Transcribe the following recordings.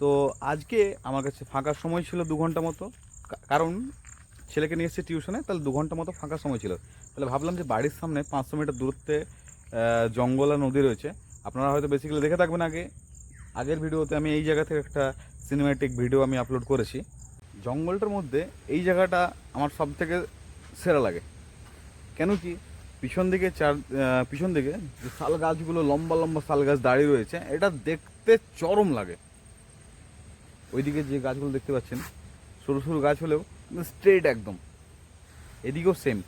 তো আজকে আমার কাছে ফাঁকা সময় ছিল দু ঘণ্টা মতো। কারণ ছেলেকে নিয়ে এসেছি টিউশনে, তাহলে দু ঘণ্টা মতো ফাঁকা সময় ছিল। তাহলে ভাবলাম যে বাড়ির সামনে পাঁচশো মিটার দূরত্বে জঙ্গল আর নদী রয়েছে। আপনারা হয়তো বেসিক্যালি দেখে থাকবেন আগে। আগের ভিডিওতে আমি এই জায়গা থেকে একটা সিনেম্যাটিক ভিডিও আমি আপলোড করেছি। জঙ্গলটার মধ্যে এই জায়গাটা আমার সব থেকে সেরা লাগে। কেন কি? পিছন দিকে চার পিছন দিকে যে শাল গাছগুলো, লম্বা লম্বা শাল গাছ দাঁড়িয়ে রয়েছে, এটা দেখতে চরম লাগে। ওইদিকে যে গাছগুলো দেখতে পাচ্ছেন সরু সরু গাছ হলেও স্ট্রেট একদম। এদিকেও সেম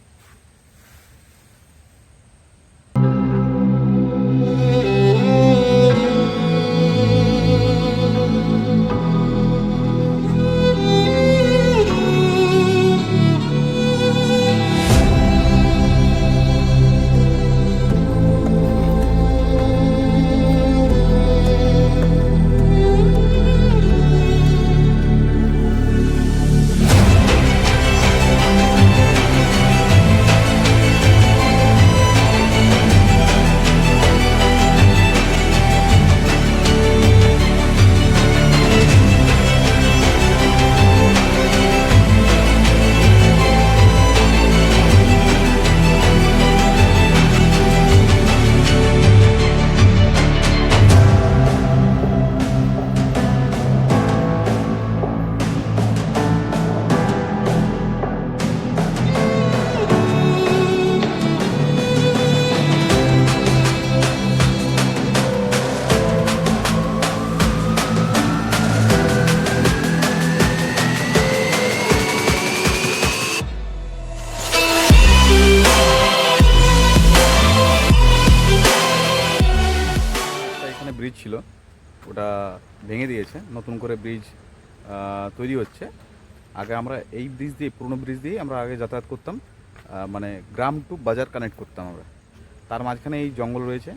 ব্রিজ ছিল, ওটা ভেঙে দিয়েছে, নতুন করে ব্রিজ তৈরি হচ্ছে। আগে আমরা এই ব্রিজ দিয়ে, পুরনো ব্রিজ দিয়ে আমরা আগে যাতায়াত করতাম মানে গ্রাম টু বাজার কানেক্ট করতাম আমরা। তার মাঝখানে এই জঙ্গল রয়েছে,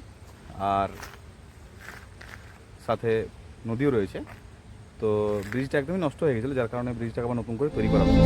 আর সাথে নদীও রয়েছে। তো ব্রিজটা একদমই নষ্ট হয়ে গেছিল, যার কারণে ব্রিজটাকে আবার নতুন করে তৈরি করা হচ্ছে।